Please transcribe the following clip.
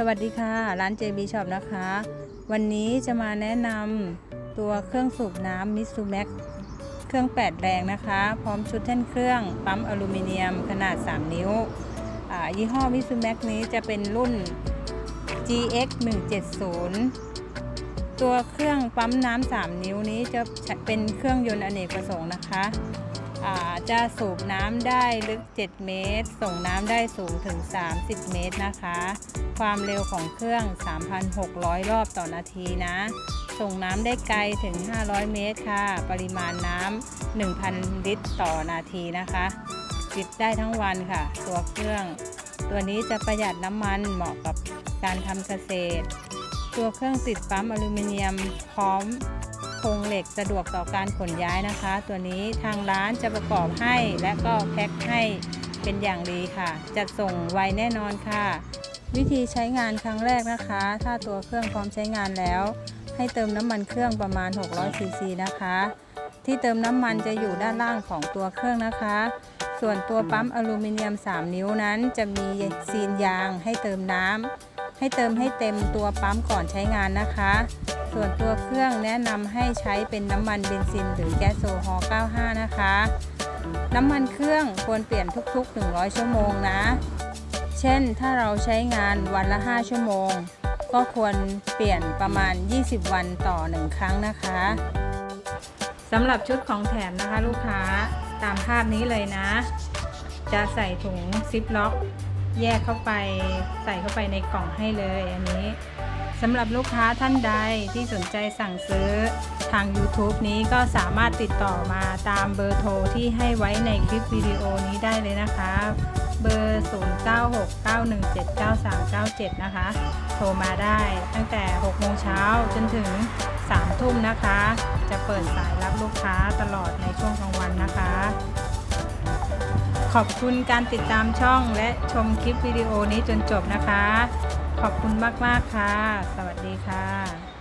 สวัสดีค่ะ ร้าน JB Shop นะคะ วันนี้จะมาแนะนำตัวเครื่องสูบน้ำ Mitsu Max เครื่อง 8 แรงนะคะ พร้อมชุดแท่นเครื่องปั๊มอลูมิเนียมขนาด 3 นิ้ว ยี่ห้อ Mitsu Max นี้จะเป็นรุ่น GX 170 ตัวเครื่องปั๊มน้ำ3นิ้วนี้จะเป็นเครื่องยนต์อเนกประสงค์นะคะจะสูบน้ำได้ลึก 7 เมตร ส่งน้ำได้สูงถึง 30 เมตรนะคะ ความเร็วของเครื่อง 3,600 รอบต่อนาทีนะ ส่งน้ำได้ไกลถึง 500 เมตรค่ะ ปริมาณน้ำ 1,000 ลิตรต่อนาทีนะคะติดได้ทั้งวันค่ะ ตัวเครื่อง ตัวนี้จะประหยัดน้ำมันเหมาะกับการทำเกษตร ตัวเครื่องติดปั๊มอลูมิเนียมพร้อมโครงเหล็กสะดวกต่อการขนย้ายนะคะ ตัวนี้ทางร้านจะประกอบให้และก็แพ็คให้เป็นอย่างดีค่ะ จัดส่งไวแน่นอนค่ะ วิธีใช้งานครั้งแรกนะคะ ถ้าตัวเครื่องพร้อมใช้งานแล้ว ให้เติมน้ำมันเครื่องประมาณ 600ซีซีนะคะ ที่เติมน้ำมันจะอยู่ด้านล่างของตัวเครื่องนะคะ ส่วนตัวปั๊มอลูมิเนียม 3 นิ้วนั้น จะมีซีนยางให้เติมน้ำ ให้เติมให้เต็มตัวปั๊มก่อนใช้งานนะคะ ส่วนตัวเครื่องแนะนำให้ใช้เป็นน้ำมันเบนซินหรือแก๊สโซฮอล์95 นะคะ น้ำมันเครื่องควรเปลี่ยนทุกๆ 100 ชั่วโมงนะ เช่นถ้าเราใช้งานวันละ 5 ชั่วโมง ก็ควรเปลี่ยนประมาณ 20 วันต่อ 1 ครั้งนะคะสำหรับชุดของแถมนะคะลูกค้าตามภาพนี้เลยนะ จะใส่ถุงซิปล็อก แยกเข้าไปใส่เข้าไปในกล่องให้เลยอันนี้สำหรับลูกค้าท่านใดที่สนใจสั่งซื้อทาง YouTube นี้ก็สามารถติดต่อมาตามเบอร์โทรที่ให้ไว้ในคลิปวิดีโอนี้ได้เลยนะคะ เบอร์ 0969179397 นะคะ โทรมาได้ตั้งแต่ 6 โมงเช้าจนถึง 3 ทุ่มนะคะ จะเปิดสายรับลูกค้าตลอดในช่วงกลางวันนะคะ อบคุณการติดตามช่องและชมคลิปวิดีโอนี้จนจบนะคะ ขอบคุณมาก ๆ ค่ะ สวัสดีค่ะ